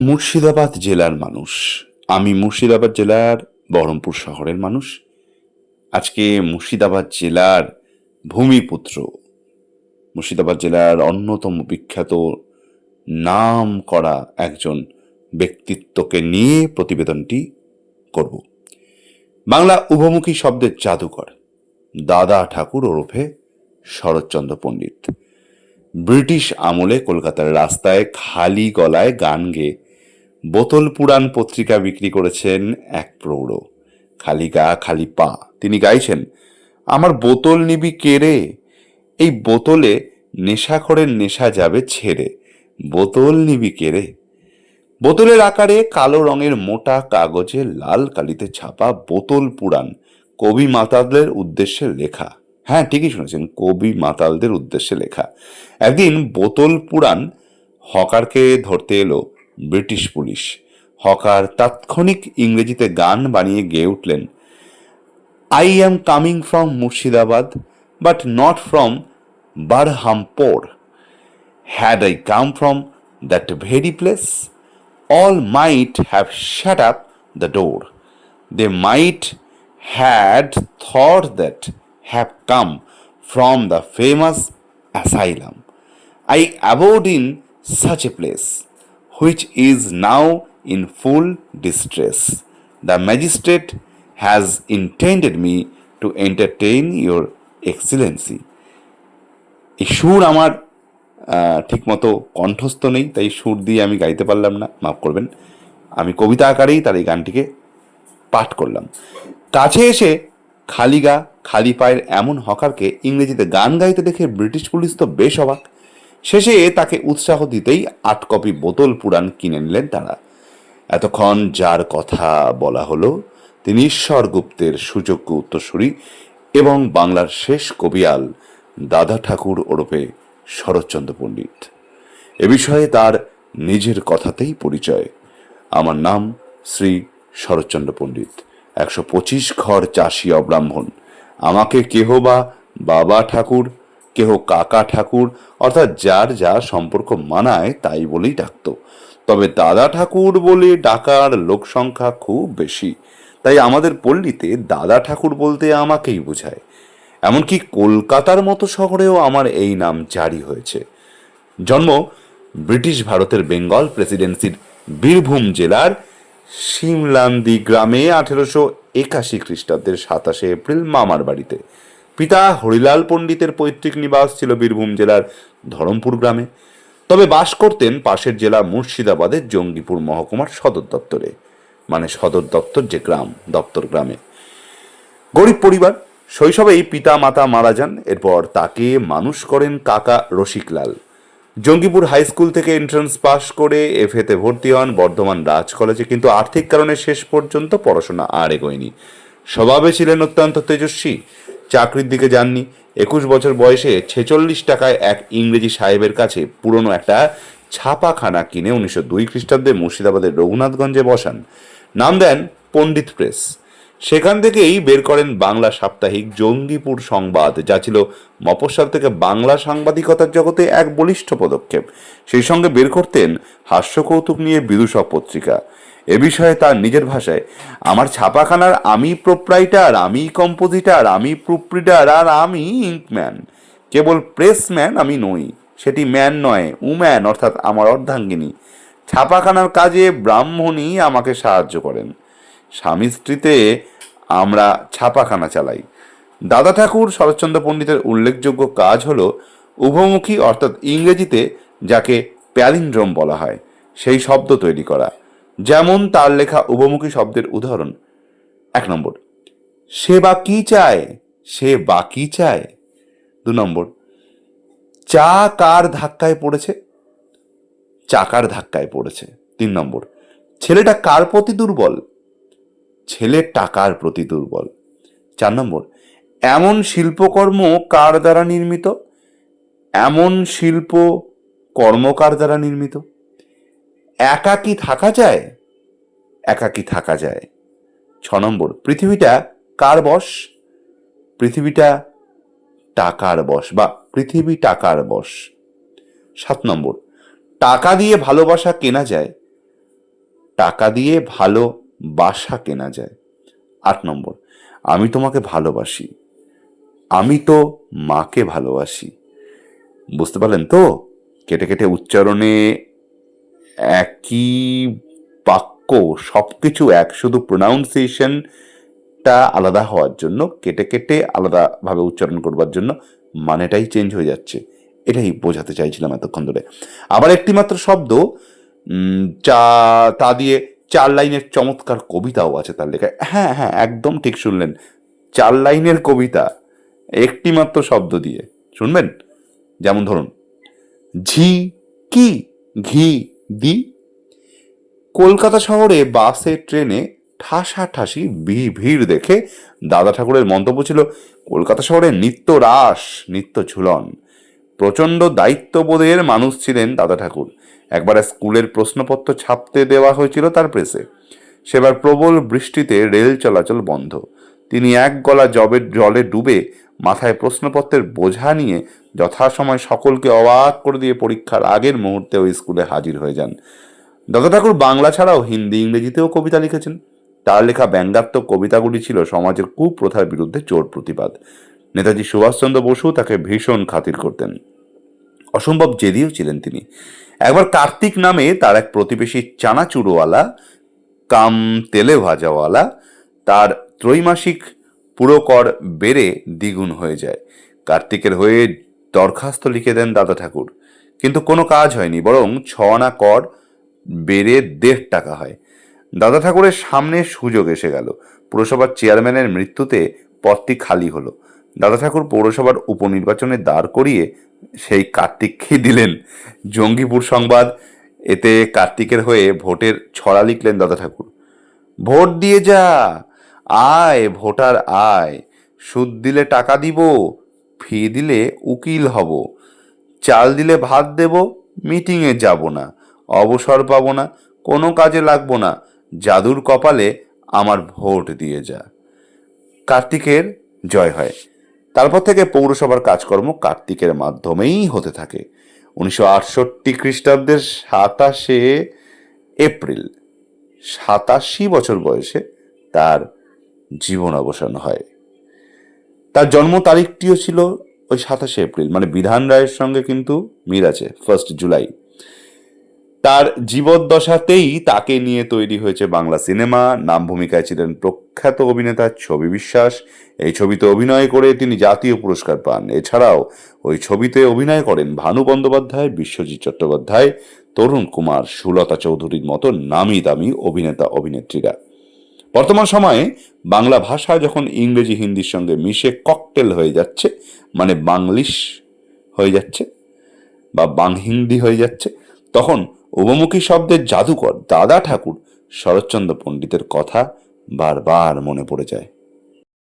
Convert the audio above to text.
মুর্শিদাবাদ জেলার মানুষ। আমি মুর্শিদাবাদ জেলার বহরমপুর শহরের মানুষ। আজকে মুর্শিদাবাদ জেলার ভূমিপুত্র, মুর্শিদাবাদ জেলার অন্যতম বিখ্যাত নাম করা একজন ব্যক্তিত্বকে নিয়ে প্রতিবেদনটি করব। বাংলা উভমুখী শব্দের জাদুকর, দাদা ঠাকুর ওরফে শরৎচন্দ্র পণ্ডিত। ব্রিটিশ আমলে কলকাতার রাস্তায় খালি গলায় গান গেয়ে বোতল পুরাণ পত্রিকা বিক্রি করেছেন এক প্রৌঢ়। খালি গা, খালি পা। তিনি গাইছেন, আমার বোতল নিবি কেড়ে এই বোতলে নেশাখরের নেশা যাবে ছেড়ে। বোতল নিবি কেড়ে বোতলের আকারে কালো রঙের মোটা কাগজে লাল কালিতে ছাপা বোতল পুরাণ কবি মাতালদের উদ্দেশ্যে লেখা। হ্যাঁ ঠিকই শুনেছেন, কবি মাতালদের উদ্দেশ্যে লেখা। একদিন বোতল পুরাণ হকারকে ধরতে এলো ব্রিটিশ পুলিশ। হকার তাৎক্ষণিক ইংরেজিতে গান বানিয়ে গেয়ে উঠলেন। I am coming from Murshidabad but not from Berhampore. Had I come from that very place all might have shut up the door they might had thought that have come from the famous asylum I avoid in such a place which is now in full distress. The magistrate has intended me to entertain your excellency. এই সুর আমার ঠিক মতো কণ্ঠস্থ নেই, তাই সুর দিয়ে আমি গাইতে পারলাম না, মাফ করবেন আমি কবিতা আকারেই তার এই গানটিকে পাঠ করলাম কাছে এসে খালি গা, খালি পায়ের এমন হকারকে ইংরেজিতে গান গাইতে দেখে ব্রিটিশ পুলিশ তো বেশ অবাক শেষে তাকে উৎসাহ দিতেই আট কপি বোতল পুরাণ কিনে নিলেন তারা। এতক্ষণ যার কথা বলা হলো, তিনি ঈশ্বর গুপ্তের সুযোগ্য উত্তরসূরি এবং বাংলার শেষ কবিয়াল দাদা ঠাকুর ওরফে শরৎচন্দ্র পণ্ডিত। এ বিষয়ে তার নিজের কথাতেই পরিচয়। আমার নাম শ্রী শরৎচন্দ্র পণ্ডিত। একশো পঁচিশ ঘর চাষি অব্রাহ্মণ। আমাকে কেহ বা বাবা ঠাকুর কেহ কাকা ঠাকুর, অর্থাৎ যার যা সম্পর্ক মানায় তাই বলেই ডাকত। তবে দাদা ঠাকুর বলে ডাকার লোক সংখ্যা খুব বেশি। তাই আমাদের পল্লীতে দাদা ঠাকুর বলতে আমাকেই বোঝায়। এমনকি কলকাতার মতো শহরেও আমার এই নাম জারি হয়েছে। জন্ম ব্রিটিশ ভারতের বেঙ্গল প্রেসিডেন্সির বীরভূম জেলার সিমলান্দি গ্রামে আঠেরোশো একাশি খ্রিস্টাব্দের সাতাশে এপ্রিল মামার বাড়িতে। পিতা হরিলাল পণ্ডিতের পৈতৃক নিবাস ছিল বীরভূম জেলার ধরমপুর গ্রামে। তবে বাস করতেন পাশের জেলা মুর্শিদাবাদের জঙ্গিপুর মহকুমার সদর দপ্তরে মানে সদর দপ্তর যে গ্রাম, দপ্তর গ্রামে। গরিব পরিবার, শৈশবেই পিতা মাতা মারা যান, এরপর তাকে মানুষ করেন কাকা রসিকলাল। জঙ্গিপুর হাই স্কুল থেকে এন্ট্রান্স পাস করে এফএতে ভর্তি হন, বর্ধমান রাজ কলেজে, কিন্তু আর্থিক কারণে শেষ পর্যন্ত পড়াশোনা আর এগোয়নি। স্বভাবে ছিলেন অত্যন্ত তেজস্বী। চাকরির দিকে যাননি। একুশ বছর বয়সে ছেচল্লিশ টাকায় এক ইংরেজি সাহেবের কাছে পুরনো একটা ছাপাখানা কিনে উনিশশো দুই খ্রিস্টাব্দে মুর্শিদাবাদের রঘুনাথগঞ্জে বসান। নাম দেন পণ্ডিত প্রেস। সেখান থেকেই বের করেন বাংলা সাপ্তাহিক জঙ্গিপুর সংবাদ, যা ছিল মফস্বল থেকে বাংলা সাংবাদিকতার জগতে এক বলিষ্ঠ পদক্ষেপ। সেই সঙ্গে বের করতেন হাস্য কৌতুক নিয়ে বিদূষক পত্রিকা। এ বিষয়ে তার নিজের ভাষায়, আমার ছাপাখানার আমি প্রোপ্রাইটার, আমি কম্পোজিটার, আমি প্রুপ্রিডার, আর আমি ইঙ্কম্যান। কেবল প্রেসম্যান আমি নই, সেটি ম্যান নয়, উম্যান, অর্থাৎ আমার অর্ধাঙ্গিনী। ছাপাখানার কাজে ব্রাহ্মণী আমাকে সাহায্য করেন। স্বামী স্ত্রীতে আমরা ছাপাখানা চালাই। দাদা ঠাকুর শরৎচন্দ্র পণ্ডিতের উল্লেখযোগ্য কাজ হলো উভমুখী, অর্থাৎ ইংরেজিতে, যাকে প্যালিন্ড্রোম বলা হয়, সেই শব্দ তৈরি করা। যেমন তার লেখা উভমুখী শব্দের উদাহরণ। এক নম্বর, সে বা কি চায়? সে বা কি চায়? দু নম্বর, চা কার ধাক্কায় পড়েছে? চাকার ধাক্কায় পড়েছে। তিন নম্বর, ছেলেটা কার প্রতি দুর্বল? ছেলের টাকার প্রতি দুর্বল। চার নম্বর, এমন শিল্পকর্ম কার দ্বারা নির্মিত? এমন শিল্প কর্মকার দ্বারা নির্মিত? একাকি থাকা যায়? একাকি থাকা যায়? ছ নম্বর, পৃথিবীটা কার বশ? পৃথিবীটা টাকার বশ বা পৃথিবী টাকার বশ। সাত নম্বর, টাকা দিয়ে ভালোবাসা কেনা যায়? টাকা দিয়ে ভালোবাসা কেনা যায়। আট নম্বর, আমি তোমাকে ভালোবাসি। আমি তো মাকে ভালোবাসি। বুঝতে পারলেন তো? কেটে কেটে উচ্চারণে একই বাক্য সব কিছু এক, শুধু প্রোনাউন্সিয়েশনটা আলাদা হওয়ার জন্য, কেটে কেটে আলাদাভাবে উচ্চারণ করবার জন্য মানেটাই চেঞ্জ হয়ে যাচ্ছে। এটাই বোঝাতে চাইছিলাম এতক্ষণ ধরে। আবার একটি মাত্র শব্দ চা, তা দিয়ে চার লাইনের চমৎকার কবিতাও আছে তার লেখায় হ্যাঁ হ্যাঁ একদম ঠিক শুনলেন। চার লাইনের কবিতা একটি মাত্র শব্দ দিয়ে। শুনবেন? যেমন ধরুন, ঝি, কি, ঘি দি। কলকাতা শহরে বাসে, ট্রেনে ঠাসাঠাসি ভিড় দেখে দাদা ঠাকুরের মন্তব্য ছিল, কলকাতা শহরে নিত্য রাস, নিত্য ঝুলন। প্রচণ্ড দায়িত্ববোধের মানুষ ছিলেন দাদা ঠাকুর। একবার স্কুলের প্রশ্নপত্র ছাপতে দেওয়া হয়েছিল তার প্রেসে। সেবার প্রবল বৃষ্টিতে রেল চলাচল বন্ধ। তিনি এক গলা জবের জলে ডুবে মাথায় প্রশ্নপত্রের বোঝা নিয়ে যথাসময় সকলকে অবাক করে দিয়ে পরীক্ষার আগের মুহূর্তে ওই স্কুলে হাজির হয়ে যান। দাদা ঠাকুর বাংলা ছাড়াও হিন্দি, ইংরেজিতেও কবিতা লিখেছেন। তার লেখা ব্যঙ্গাত্মক কবিতাগুলি ছিল সমাজের কুপ্রথার বিরুদ্ধে জোর প্রতিবাদ। নেতাজি সুভাষচন্দ্র বসু তাকে ভীষণ খাতির করতেন। অসম্ভব জেদিও ছিলেন তিনি। একবার কার্তিক নামে তার এক প্রতিবেশী চানাচুরওয়ালা কাম তেলে ভাজাওয়ালা তার ত্রৈমাসিক পুরকর বেড়ে দ্বিগুণ হয়ে যায়। কার্তিকের হয়ে দরখাস্ত লিখে দেন দাদা ঠাকুর। কিন্তু কোনো কাজ হয়নি, বরং ছ আনা কর বেড়ে দেড় টাকা হয়। দাদা ঠাকুরের সামনে সুযোগ এসে গেল। পুরসভার চেয়ারম্যানের মৃত্যুতে পদটি খালি হলো। দাদা ঠাকুর পৌরসভার উপনির্বাচনে দাঁড় করিয়ে সেই কার্তিককে দিলেন। জঙ্গিপুর সংবাদ, এতে কার্তিকের হয়ে ভোটের ছড়া লিখলেন দাদা ঠাকুর। ভোট দিয়ে যা! আয় ভোটার আয়, সুদ দিলে টাকা দিব, ফি দিলে উকিল হব, চাল দিলে ভাত দেব মিটিংয়ে যাব না, অবসর পাবো না, কোনো কাজে লাগবো না, জাদুর কপালে আমার ভোট দিয়ে যা। কার্তিকের জয় হয়। তারপর থেকে পৌরসভার কাজকর্ম কার্তিকের মাধ্যমেই হতে থাকে। উনিশশো আটষট্টি খ্রিস্টাব্দের সাতাশে এপ্রিল, সাতাশি বছর বয়সে তার জীবন অবসান হয়। তার জন্ম তারিখটিও ছিল ওই সাতাশে এপ্রিল মানে বিধান রায়ের সঙ্গে কিন্তু মিল আছে ফার্স্ট জুলাই তার জীবদ্দশাতেই তাকে নিয়ে তৈরি হয়েছে বাংলা সিনেমা, নাম ভূমিকায় ছিলেন প্রখ্যাত অভিনেতা ছবি বিশ্বাস। এই ছবিতে অভিনয় করে তিনি জাতীয় পুরস্কার পান। এছাড়াও ওই ছবিতে অভিনয় করেন ভানু বন্দ্যোপাধ্যায়, বিশ্বজিৎ চট্টোপাধ্যায়, তরুণ কুমার, সুলতা চৌধুরীর মতো নামি দামি অভিনেতা অভিনেত্রীরা বর্তমান সময়ে বাংলা ভাষা যখন ইংরেজি হিন্দির সঙ্গে মিশে ককটেল হয়ে যাচ্ছে মানে বাংলিশ হয়ে যাচ্ছে বা বাং হিন্দি হয়ে যাচ্ছে, তখন উপমুখী শব্দের জাদুকর দাদা ঠাকুর শরৎচন্দ্র পণ্ডিতের কথা বারবার মনে পড়ে যায়।